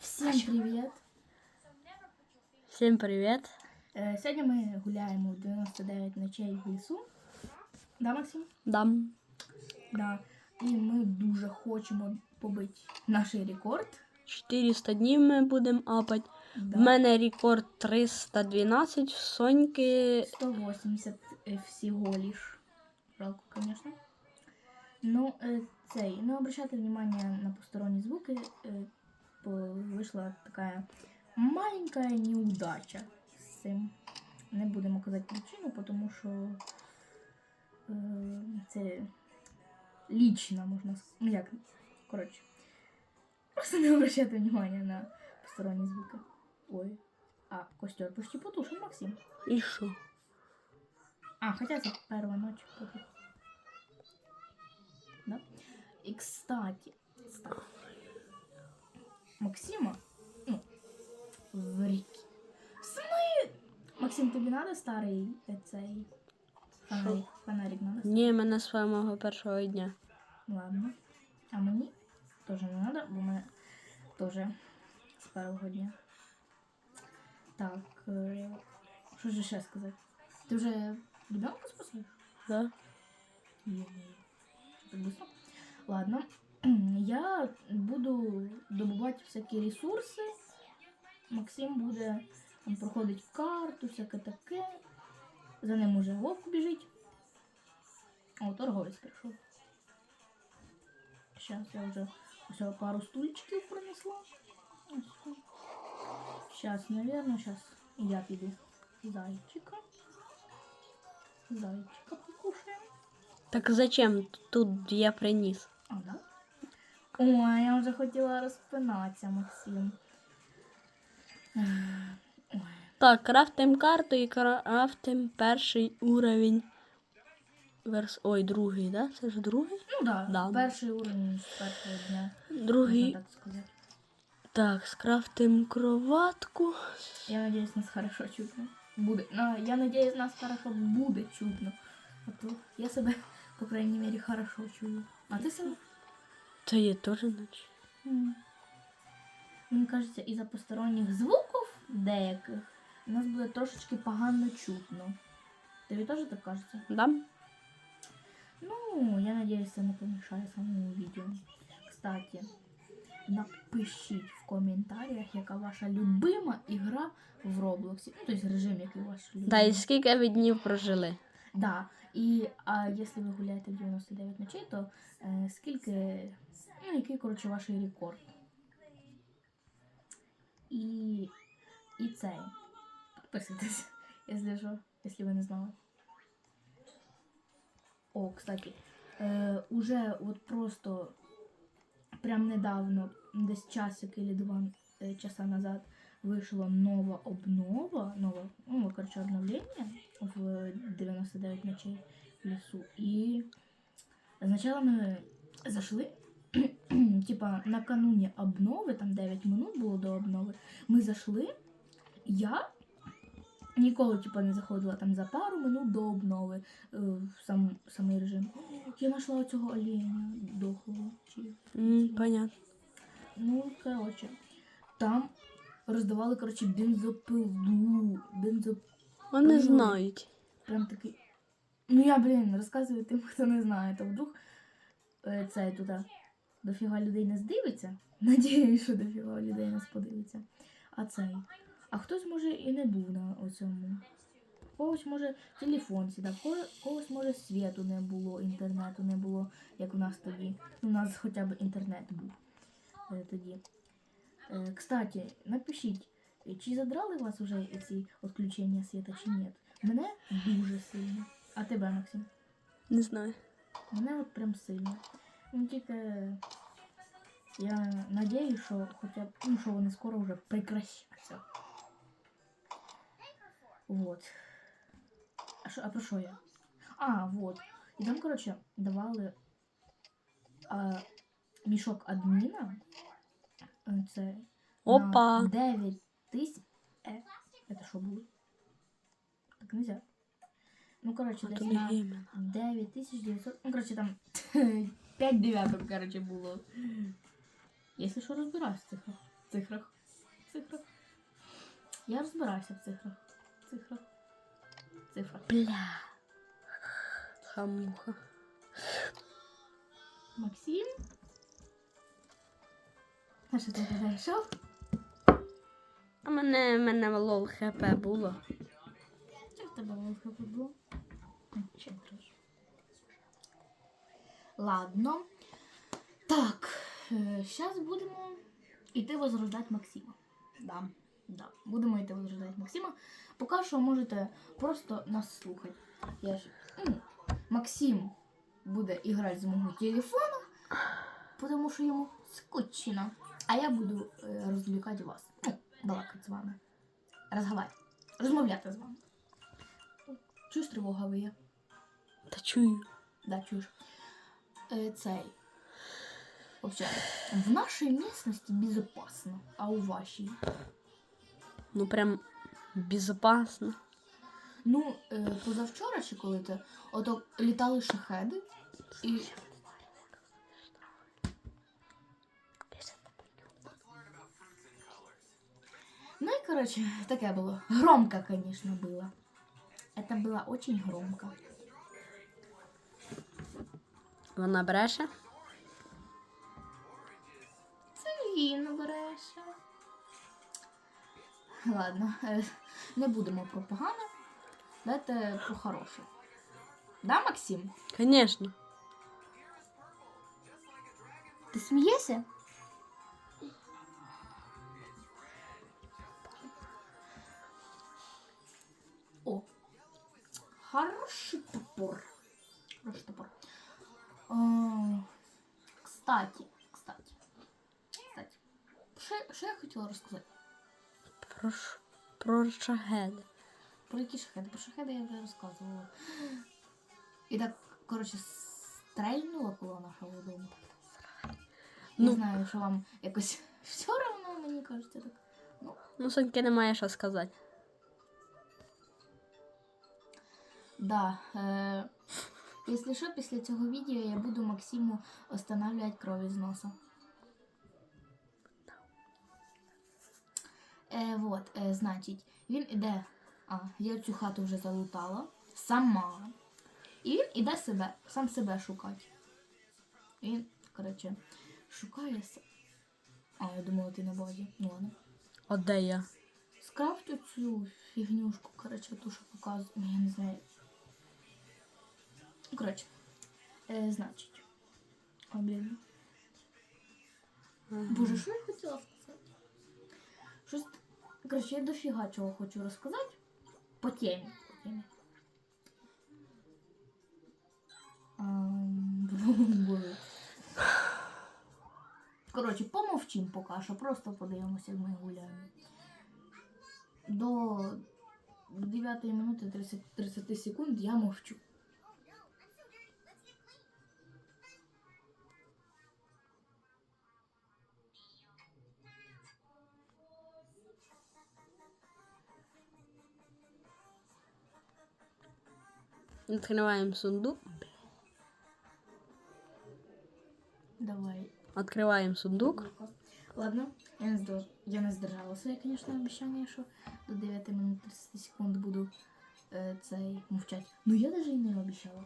Всім привіт! Всім привіт. Е, Сьогодні ми гуляємо в 99 ночей в лісу. Да, Максим? Дам. Да. І ми дуже хочемо побити наш рекорд. 400 днів ми будемо апати. Да. В мене рекорд 312, в Соньки 180 е, всього лиш. Жалко, звісно. Ну, е, цей, не обращайте внимания на посторонні звуки. Бо вийшла така маленька неудача з цим. Не будемо казати причину, тому що е, це лічно, можна сказати. Ну як, коротше. Просто не обращайте внимания на посторонні звуки. Ой. А, костер почти потушен, Максим. і що? А, хотя это первая ночь. Да? И кстати, кстати, Максима, ну, в реке. Смы... Максим, тобі надо старий е, цей фонарик? Фонарик надо? Ні, мене з самого першого дня. Ладно. А мені теж не надо, бо мене теж з першого дня. Так, е, що ж ще сказати? Ти вже ребенка спасаєш? Да? Ё-моё. Что так быстро? Ладно. Я буду добувати всякі ресурси. Максим буде там проходить карту, всяке таке. За ним уже вовк біжить. О, торговець прийшов. Зараз я вже ось пару стульчиків принесла. Зараз, наверное, зараз я піду зайчика. Зайчика покушаємо. Так зачем тут я приніс? А, да? Ой, я вже хотіла розпинатися, Максим. Ой. Так, крафтим карту і крафтим перший уровень. Верс... Ой, другий, да? Це ж другий? Ну да, Да. перший уровень з першого дня, Другий. можна так сказати. Так, скрафтим кроватку. Я надіюсь, нас хорошо чутно. Буде. Ну, я надіюсь, нас хорошо буде чутно. А то я себе, по крайней мере, хорошо чую. А ти себе? Та є теж. М. Мені кажеться, із-за посторонніх звуків деяких нас буде трошечки погано чутно. Тобі теж так кажеться? Дам? Ну, я надеюсь, це не помішає самому відео. Кстати, напишіть в коментарях, яка ваша любима ігра в Роблоксі. Ну, тобто режим, який ваш любимий. Да, і скільки ви днів прожили? Да. І а якщо ви гуляєте в 99 ночей, то е, скільки, ну, який, коротше, ваш рекорд. І, і цей. Підписуйтесь, якщо що, якщо ви не знали. О, кстати, е, уже от просто прям недавно, десь часик или два е, часа назад, вийшла нова обнова, нове, ну, короче, обновлення в 99 ночей в лісу. І спочатку ми зайшли, типа накануне обнови, там 9 минут було до обнови, ми зайшли, я ніколи типа, не заходила там за пару минут до обнови е, в сам, самий режим. Я знайшла оцього оленя дохлого. Чи... М, понятно. Ну, коротше, там роздавали, коротше, бензопилу. Бензоп... Вони знають. Прям такий. Ну я, блін, розказую тим, хто не знає, то вдруг е, це туди дофіга людей нас дивиться. Надіюсь, що дофіга людей нас подивиться. А цей. А хтось може і не був на оцьому. Когось може телефон сідав, когось може світу не було, інтернету не було, як у нас тоді. У нас хоча б інтернет був е, тоді. Кстати, напишіть, е, чи задрали вас уже ці відключення світа чи ні? Мене дуже сильно. А тебе, Максим? Не знаю. Мене от прям сильно. Ну тільки я надіюсь, що хоча б ну, що вони скоро вже прекращаться. Вот. А, що, а про що я? А, вот. І там, коротше, давали а, мішок адміна. Це Опа. на 9 тисяч. Е, це що було? Так нельзя. Ну, коротше, А десь на 9900. Ну, коротше, там 5 дев'яток, коротше, було. Якщо що розбираюсь в цифрах. цифрах. Я розбираюся в цифрах. Цифрах. Цифрах. Бля. Хамуха. Максим. А що ти знайшов? А мене, мене лол хп було. Що в тебе було? Ладно. Так, зараз будемо йти возрождати Максима. Да, да. Будемо йти возрождати Максима. Поки що можете просто нас слухати. Я ж, ну, Максим буде грати з мого телефона, тому що йому скучно. А я буду е, розвлікати вас. Ну, балакати з вами. Розговаривати. Розмовляти з вами. Чуєш тривога виє? Та чую. Да, чуєш. Е, цей. Вообще, в нашій місцевості безопасно, а у вашій. Ну прям безопасно. Ну, е, позавчора чи коли то ото літали шахеди і. Ну и, короче, такая было. Громко, конечно, было. Это было очень громко. Вона бреше. Це він бреше. Ладно, е, не будемо про погане. Давайте про хороше. Да, Максим? Звісно. Ти смієшся? Хороший топор. Хороший топор. Кстати, кстати, кстати. Що, що я хотіла розказати? Про, про шагеди. Про які шахеди? Про шахеди я вже розказувала. І так, коротше, стрельнула коло нашого дому. Не Ну. знаю, що вам якось все одно, мені кажеться так. Ну, Ну, Соньки немає що сказати. Да. Е, якщо що, після цього відео я буду Максиму останавливати кров із носа. Е, вот, е, значить, він іде. А, я цю хату вже залутала. Сама. І він іде себе, сам себе шукати. Він, коротше, шукає се. А, я думала, ти на базі. Ну ладно. А де я? Скрафтю цю фігнюшку, коротше, ту, що показую. Ну, Я не знаю. Коротше, е, значить. О, блін. Боже, що я хотіла сказати? Щось. Коротше, я дофіга чого хочу розказати. По темі. По темі. Боже. Коротше, помовчим поки що, просто подивимося, як ми гуляємо. До 9 минути 30, 30 секунд я мовчу. Відкриваємо сундук. Давай. Відкриваємо сундук. Ладно, я не, здож... я не здержала своє, звісно, обіцяння, що до 9 минут 30 секунд буду е, цей мовчати. Ну я навіть і не обіцяла.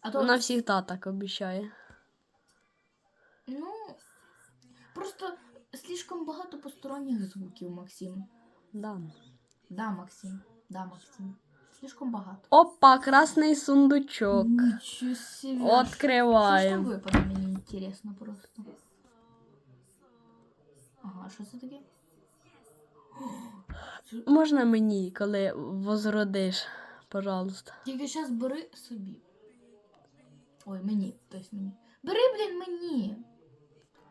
А то, Вона завжди так обіцяє. ну, просто слишком багато посторонніх звуків, Максим. Да. Да, Максим. Да, Максим. Слишком багато. Опа, красний сундучок. Нічого себе. Ж там Відкриваємо. випаде, мені інтересно просто. Ага, що це таке? Можна мені, коли возродиш, пожалуйста. Тільки зараз бери собі. Ой, мені, тобто мені. Бери, блін, мені.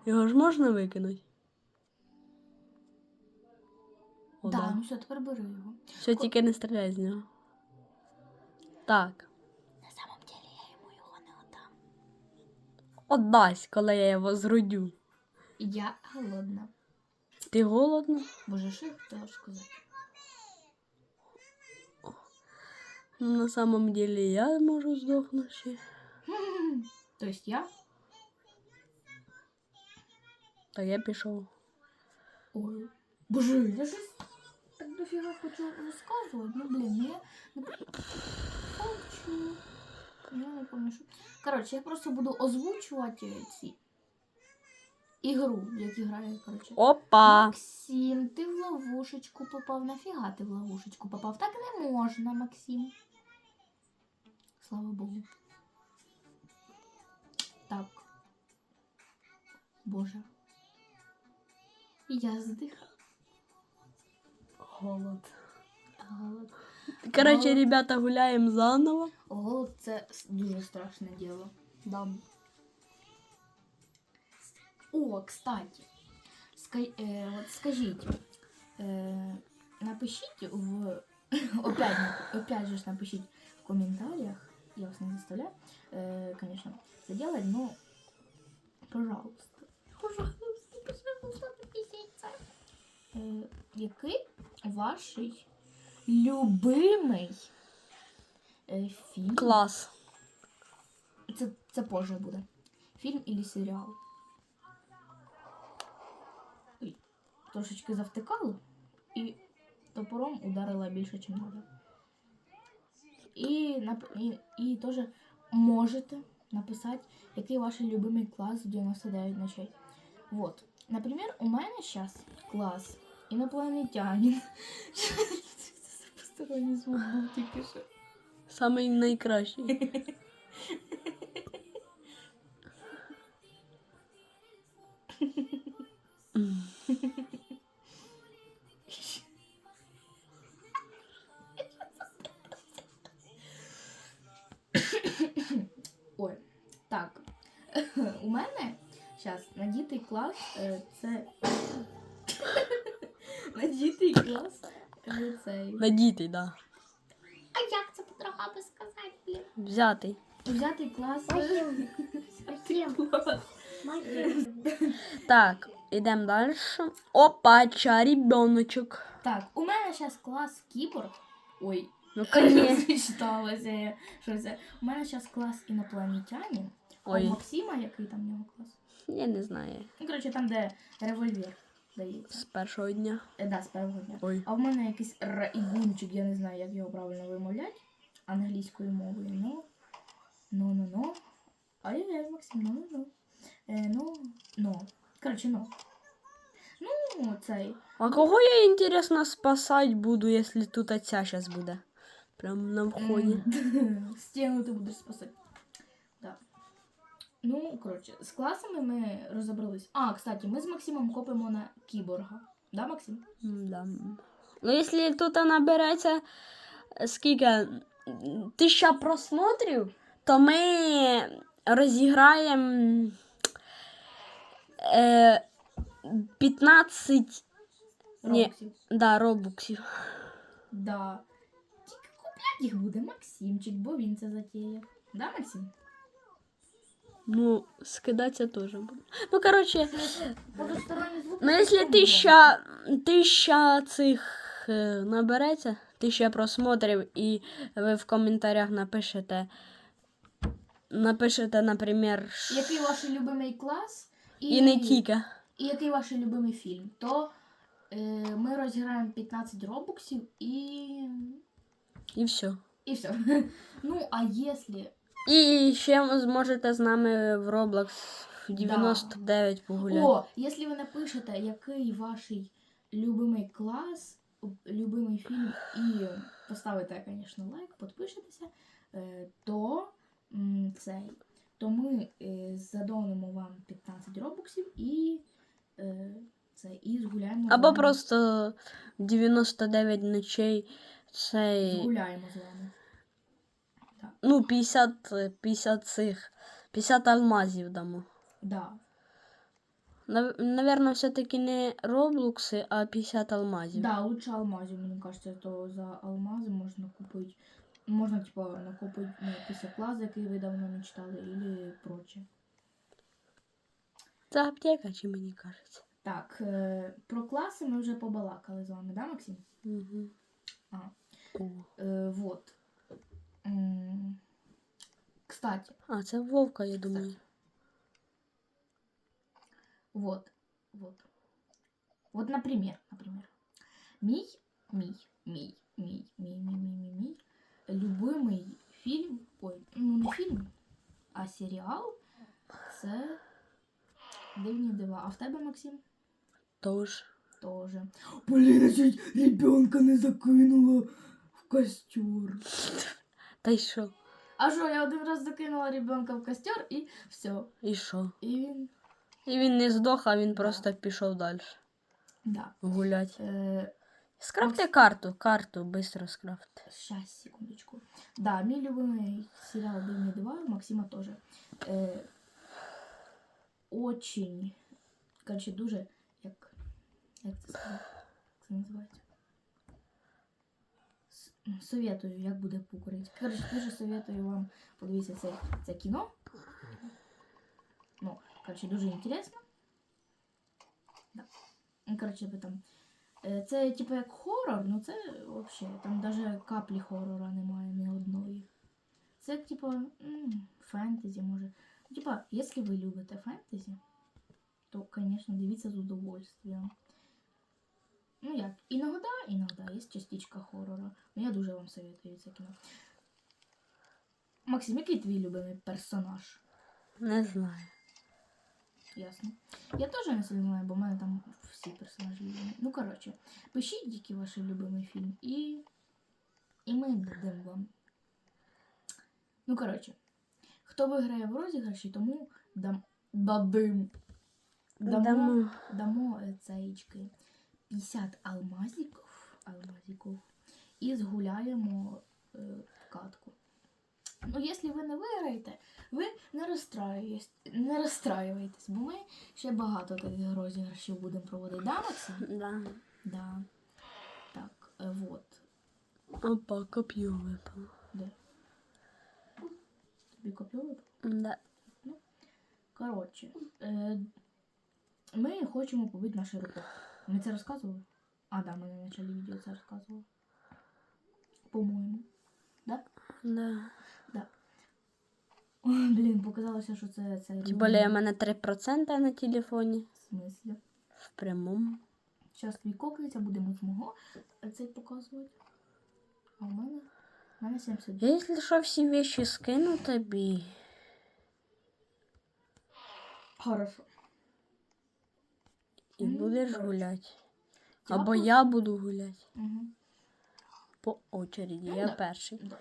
Його ж можна викинути? О, да, да. ну все, тепер бери його. Все, тільки не стріляй з нього. Так. На самом деле я йому його не отдам. Отдасть, коли я його зродю. Я голодна. Ти голодна? Боже, що я хотіла сказати? На самом деле я можу здохнути ще. Тобто я? Так я пішов. Ой. Боже, я щось дофіга хочу розказувати. Ну, блін, я не хочу. Я не пам'ятаю. Коротше, я просто буду озвучувати ці ігру, якій грає, коротше. Опа! Максим, ти в ловушечку попав. Нафіга ти в ловушечку попав? Так не можна, Максим. Слава Богу. Так. Боже. Я здихаю. Голод. Голод. Короче, Голод. ребята, гуляємо заново. Голод це дуже страшне діло. Да. О, кстати, ска- е, от скажіть, е, напишіть в опять, опять же напишіть в комментариях, я вас не заставляю, е, конечно, це делать, но пожалуйста, пожалуйста, пожалуйста, напишіть це. Е, який ваш любимий е, фільм? Клас. Це, це позже буде. Фільм или серіал. Ой, трошечки завтикало і топором ударила більше, ніж треба. І, і, і теж можете написати, який ваш любимий клас в 99 ночей. Вот. Наприклад, у мене зараз клас інопланетянин. Посторонній звук був тільки що? Самий найкращий. Ой, так. У мене зараз надітий клас е, це. Надітий клас е, цей. Надітий, да. А як це по-другому сказати, блін? Взятий. Взятий клас. Так, ідемо далі. Опа, ребеночок. Так, у мене зараз клас кіборг. Ой, Ну, конечно. Я. Що це? У мене зараз клас інопланетянин. А у Максима який там в нього клас? я не знаю. Ну, коротше, там, де револьвер дається. З першого дня. Е, да, з першого дня. Ой. А в мене якийсь раігунчик, я не знаю, як його правильно вимовляти англійською мовою. Ну, ну, ну, ну. Ай-яй, Максим, ну, ну, ну. Е, ну, ну. Коротше, ну. Ну, цей. А кого я, інтересно, спасать буду, якщо тут оця зараз буде? Прям на вході. Стіну ти будеш спасати. Ну, коротше, з класами ми розібрались. А, кстати, ми з Максимом копимо на кіборга. Да, Максим? Да. Ну, якщо тут набереться скільки тисяча просмотрів, то ми розіграємо е, 15 Ні. Робоксів. да, робуксів. Да. Тільки купляти їх буде Максимчик, бо він це затіяв. Да, Максим? Ну, скидатися теж буде. Ну, звук. ну, якщо тисяча, тисяча цих е, набереться, тисяча просмотрів, і ви в коментарях напишете, напишете, наприклад, ш- Який ваш любимий клас? і не тільки. І який ваш любимий фільм? То е, ми розіграємо 15 робоксів і. І все. І все. Ну, а якщо І ще ви зможете з нами в Roblox в 99 погуляти. О, якщо ви напишете, який ваш любимий клас, любимий фільм, і поставите, звісно, лайк, підпишетеся, е, то цей, то ми е, задонемо вам 15 робоксів і е, це, і згуляємо. з Або вами. просто 99 ночей цей. згуляємо з вами. Ну, 50, е, 50 цих. 50 алмазів дамо. Да. Нав- Наверно, все-таки не роблокси, а 50 алмазів. Да, лучше алмазів, мені кажеться, то за алмази можна купити. Можна, типа, накупити ну, якийсь клас, який ви давно мечтали, или проче. Це аптека, чи мені кажеться. Так, е, про класи ми вже побалакали з вами, да, Максим? Угу. А. О. Е, вот. М, Кстати, А, це вовка, я думаю. вот, вот. Вот, например, например, мій мій, мій, мій, мій, мій, мій, мій, мій любимий фільм. Ой, ну не фільм, а серіал це Дивні дива. А в тебе, Максим? Тож. Тоже. Блін, я чуть ребенка не закинула в костер. Та й що? А що, я один раз закинула ребенка в костер і все. І що? І він. І він не здох, а він просто пішов далі. Да. Гулять. Е, Скрафти карту, карту, быстро скрафти. Сейчас, секундочку. Да, мій любимий серіал Дивні дива, Максима теж. Е, очень, короче, дуже, як, як це сказати? Як це називається? Советую, як буде по-українськи. Короче, дуже советую вам подивитися це, це кіно. Ну, короче, дуже інтересно. Да. Ну, Короче, ви там Е, Це типу як хорор, ну це взагалі, там навіть каплі хорора немає ні одної. Це типу фентезі може. Типа, якщо ви любите фентезі, то, звісно, дивіться з удовольствием. Ну як, іноді, іноді є частичка хорора. Ну я дуже вам советую це кіно. Максим, який твій любимий персонаж? Не знаю. Ясно. Я теж не сильно знаю, бо в мене там всі персонажі любимі. Ну, коротше, пишіть, який ваш любимий фільм, і. І ми дадемо вам. Ну, коротше, хто виграє в розіграші, тому дам... дадим. Дамо, Дамо. е, цеєчки 50 алмазиків, алмазиків і згуляємо е, катку. Ну, якщо ви не виграєте, ви не розстраюєтесь, не розстраюєтесь, бо ми ще багато таких розіграшів будемо проводити. Да, Максим? Да. Да. Так, е, вот. Опа, коп'ю випало. Де? Тобі копіювати? Да. Коротше, е, ми хочемо побити наш рекорд. Ми це розказували? А, да, ми на початку відео це розказували. По-моєму. Да? Да. Да. Ой, блін, показалося, що це, це Тим більше у мене 3% на телефоні. В смислі? В прямому. Зараз твій кокається, будемо з мого цей показувати. А в мене, в мене 70. Я, якщо що, всі вещи скину тобі. Хорошо. І будеш гуляти. Або я буду гуляти. Угу. По очереді. Ну, Я да. перший. Да.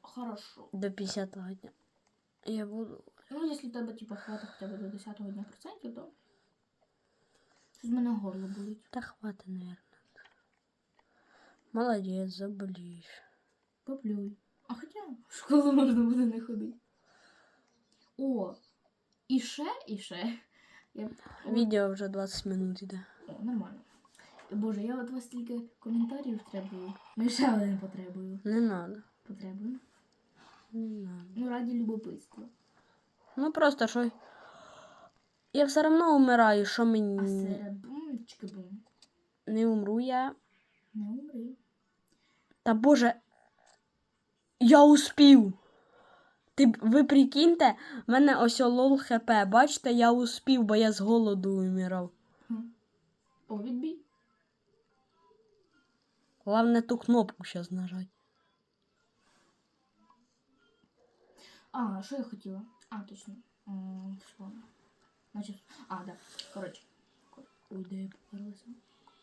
Хорошо. До 50-го дня. Я буду. Ну, якщо тебе типу, хватить хоча б до 10-го дня процентів, то щось в мене горло болить. Та хватить, наверное. Молодець, заболієш. Поплюй. А хоча в школу можна буде не ходити. О, і ще, і ще. Я... Відео вже 20 минут іде. О, нормально. Боже, я от вас тільки коментарів требую. Ну, і ще один потребую. Не надо. Потребую. Не надо. Ну, раді любопитства. Ну просто що. Я все одно умираю, що А мені серед бум, чики-бум. не умру я. Не умри. Та боже. Я успів. Ти, ви прикиньте, в мене ось лол хп. Бачите, я успів, бо я з голоду умирав. Хм. О, відбій. Головне ту кнопку зараз нажати. А, що я хотіла? А, точно. М, Значить, а, да. Коротше. Де я поперлася?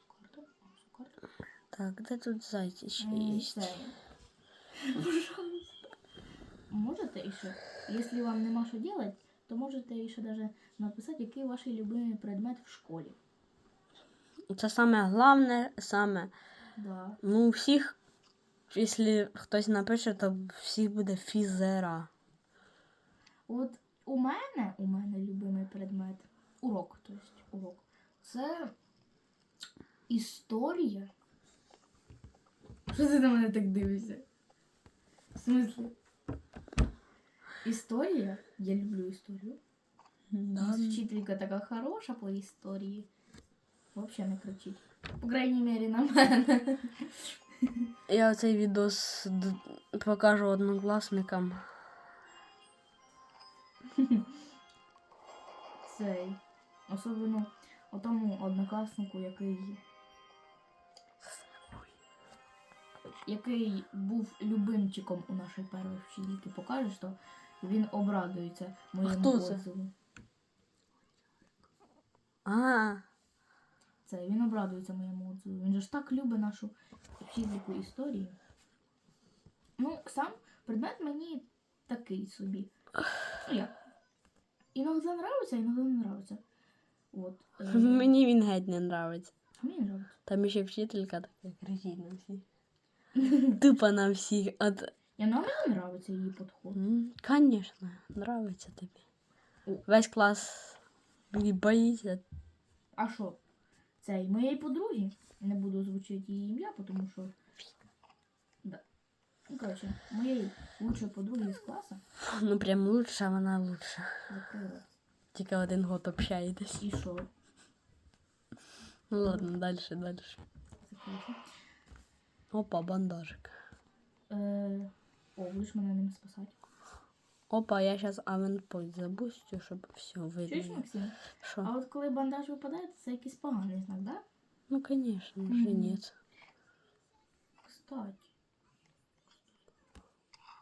Карта? Карта. Так, де тут зайці ще є? Пожалуйста. Можете іще, якщо вам нема що робити, то можете іще даже написати, який ваш любимий предмет в школі. Це саме головне, саме. Да. Ну, у всіх, якщо хтось напише, то всіх буде фізера. От у мене, у мене любимий предмет, урок, то есть урок. Це історія. Що ти на мене так дивишся? В смислі? Історія? Я люблю історію. У нас вчителька така хороша по історії. Взагалі не кричить. По крайній мірі на мене. Я цей відос покажу однокласникам. Цей. Особливо тому однокласнику, який. який був любимчиком у нашої першої вчительки, покажеш, то він обрадується моєму хто це? отзиву. А, Це він обрадується моєму отзиву. Він же ж так любить нашу вчительку історії. Ну, сам предмет мені такий собі. Ну як? Іноді нравиться, іноді не нравиться. От. е, мені він геть не нравиться. Мені нравиться. Там ще вчителька така кричить на всіх. Тупо на всіх. От, Я ну, а мені нравиться її підход. м, конечно, нравиться тобі. Весь клас її боїться. А що? Цей моєї подруги, не буду озвучувати її ім'я, тому що. Да. Ну, коротше, моєї лучшої подруги з класу Ну прям лучше, вона лучше. закрила. Тільки один год общаєтесь. І що? Ну ладно, далі, далі. Закрила. Опа, бандажик. Е, о, будеш мене ним спасати. Опа, я зараз авенпойт забустю, щоб все Чуєш. Максим? Що? А от коли бандаж випадає, це якийсь поганий знак, да? Ну, конечно же, Мгм. нет. Кстати.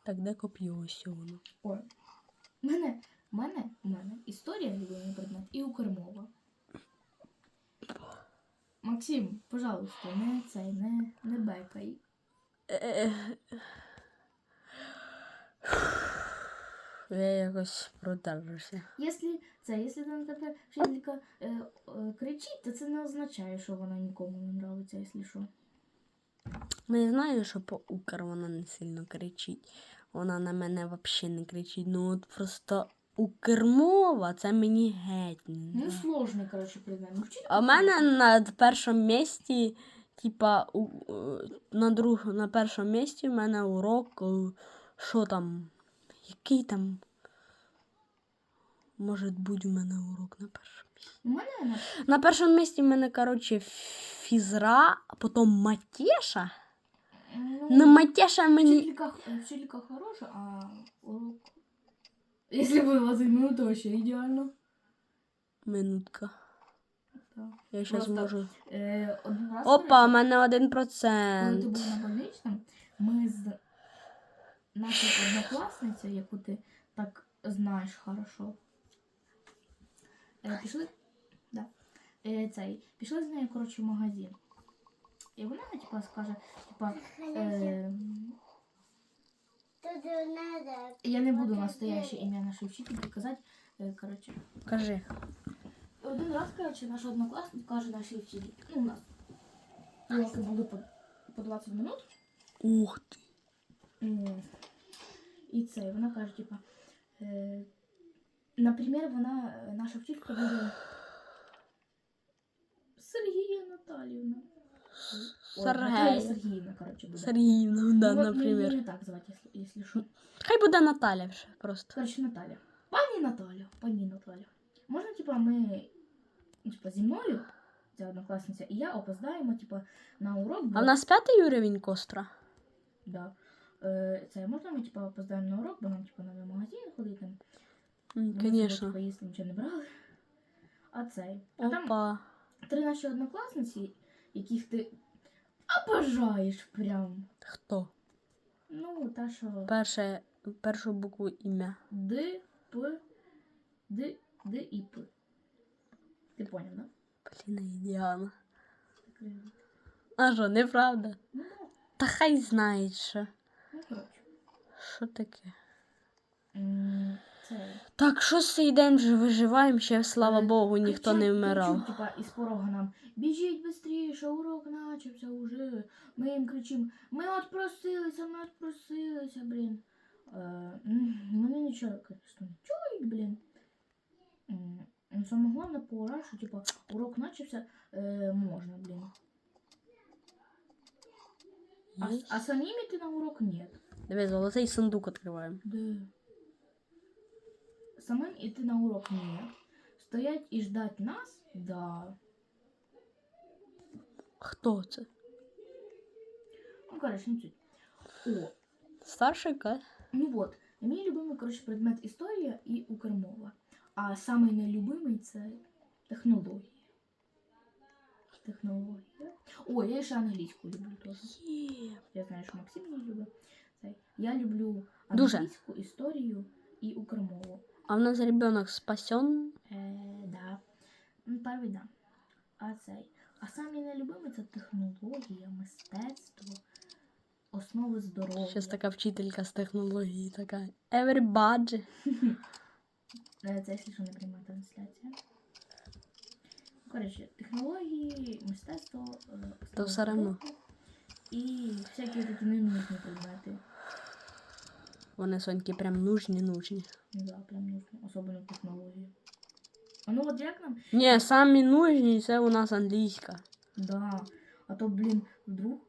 Так де коп'ю ось воно? Ой. Мене, мене, мене історія любимий предмет і укрмова. Максим, пожалуйста, не цей, не, не бекай. Я якось продержуся. Якщо це, якщо там тебе вчителька е, е, кричить, то це не означає, що вона нікому не нравиться, якщо що. Ну, я знаю, що по Укр вона не сильно кричить. Вона на мене взагалі не кричить. Ну от просто Укрмова це мені геть не. Ну, сложний, коротше, предмет. Ну, А в мене на першому місці, типа, у, на друг, на першому місці в мене урок, що там, який там. Може бути у мене урок на першому місці. У мене на першому місці в мене, коротше, фізра, а потім матєша. ну, Ну, матєша мені. вчителька, вчителька хороша, а урок. Якщо вилазить, ну то ще ідеально. Минутка. Так. Я зараз можу. Е, один раз, Опа, у мене один коли ти процент. був на больничному, ми з нашою однокласницею, яку ти так знаєш хорошо, е, пішли, да, е, цей, пішли з нею, коротше, в магазин. І вона, типа, скаже, типа, е, я не буду настояще ім'я нашої вчительки казати, е, коротше, Кажи. один раз, коротше, наша однокласниця каже нашій вчительці, ну, у нас. Уроки були по, по 20 минут, Ух ти. І це, вона каже, типа, е, наприклад, вона, е, наша вчителька буде Сергія Наталівна. Сергіївна, коротше, буде. Сергіївна, да, Ну, от ми наприклад. не так звати, якщо, якщо що. Хай буде Наталя вже просто. Коротше, Наталя. Пані Наталя, пані Наталя. Можна, типа, ми, ну, типа, зі мною, ця однокласниця, і я опоздаємо, типа, на урок, бо... А в нас п'ятий уровень костра? Да. Е, це можна ми, типа, опоздаємо на урок, бо нам, типа, треба в магазин ходити. М, Ми з собою, Конечно. типа, їсти нічого не брали. А цей. А там три наші однокласниці, яких ти обожаєш прям. Хто? Ну, та що Перше, першу букву ім'я. Д, П, Д, Д і П. Ти поняв, да? Поліна і Діана. А що, неправда? Ну. Та хай знають, що. Що таке? Це. Так, що цей день вже виживаємо, ще, слава Е, Богу, ніхто кричать- не вмирав. кричуть, типа, із порога нам біжіть швидше, урок начався уже. Ми їм кричимо, ми от просилися, ми от просилися, блін. Е, вони нічого, не чують, блін. Ну, Саме пора, що типа урок начався, е, можна, блін. А, Є? а самим іти на урок ні. Диви, золотий сундук відкриваємо. Де? Самим іти на урок ні. Стоять і ждать нас? Да. Хто це? Ну, короче, не суть. О, Старший клас? ну вот. Мій любимий, коротше, предмет історія і укрмова. А самий нелюбимий це технології. Технологія. О, я ще англійську люблю теж. Є. Я знаю, що Максим її любить. Це. Я люблю Дуже. англійську, історію і укромову. А в нас ребенок спасен. Е, да. Ну, Перший да. А цей. А самі нелюбимі це технологія, мистецтво, основи здоров'я. Щас така вчителька з технології така. Everybody. Е, Це, якщо що, не пряма трансляція. Коротше, технології, мистецтво, е, То все равно. І всякі такі ненужні предмети. Вони соньки прям нужні, нужні. Ну да, прям нужно, особливо технології. А ну от як нам Ні, самі нужні це у нас англійська. Да. А то, блін, вдруг,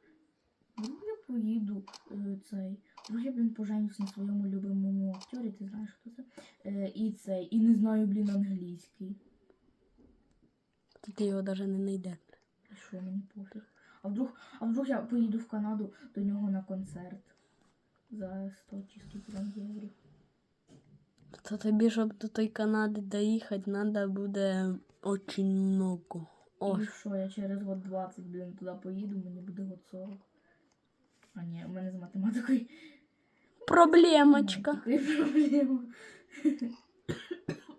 вдруг я поїду е, цей. Вдруг я, блін, поженюсь на своєму любимому актері, ти знаєш, хто це? Е, і цей. І не знаю, блін, англійський. Ти його навіть не знайдеш. І що мені пофіг. А вдруг, а вдруг я поїду в Канаду до нього на концерт за 100 чи скільки там євро. То тобі, щоб до той Канади доїхати, треба буде очень много. О, І що, я через год 20, блін, туди поїду, мені буде год 40. А ні, у мене з математикою проблемочка. Такої проблеми.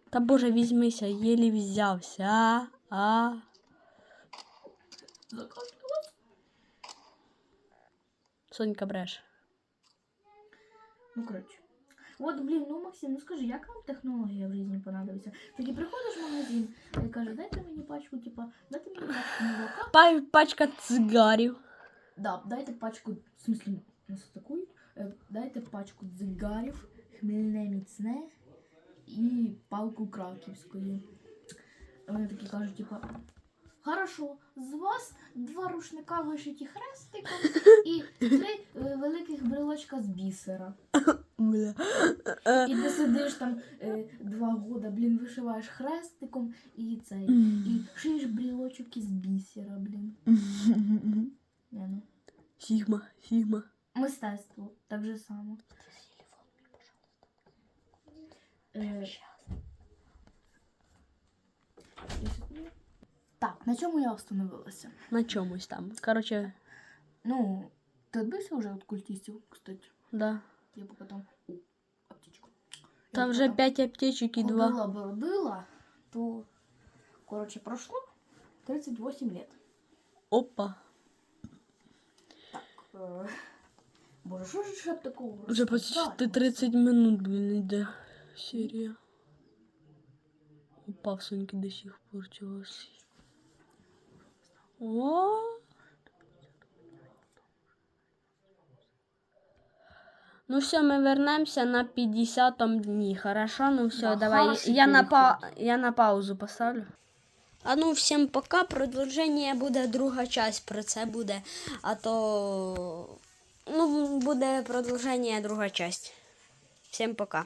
Та боже, візьмися, єлі взявся. А, а. Закашлялась. Сонька бреш. Ну, коротше. От, блін, ну Максим, ну скажи, як нам технологія в житті понадобиться? Тоді приходиш в магазин і кажеш, дайте мені пачку, типа, дайте мені пачку молока. Па- пачка цигарів. Да, дайте пачку, в смысле, нас таку, е, дайте пачку дзигарів, хмільне міцне і палку краківської. Вони такі кажуть, типа, хорошо, з вас два рушника вишиті хрестиком і три е, великих брелочка з бісера. Бля. І ти сидиш там е, два года, блін, вишиваєш хрестиком і цей. І шиєш брілочок із бісера, блін. Не, ну. Сігма, сігма. Мистецтво, так же само. Е, Так, на чому я остановилася? На чомусь там. Короче, Ну, ти відбився вже від культистів, кстати. да. Я поки там. О, аптечка. Я Там поки вже 5 аптечок і 2. ходила, бродила, то, короче, прошло 38 лет. Опа. Так. Е... Боже, що ж ще б такого? Вже розказати? почти 30 минут, блін, йде серія. Упав Соньки до сих пор чогось. О! Ну все, ми вернемося на 50 дні. Хорошо? Ну все, Да, давай. Я на, па... я на паузу поставлю. А ну, всім пока. Продовження буде друга часть про це буде. А то. Ну, буде продовження друга часть. Всім пока.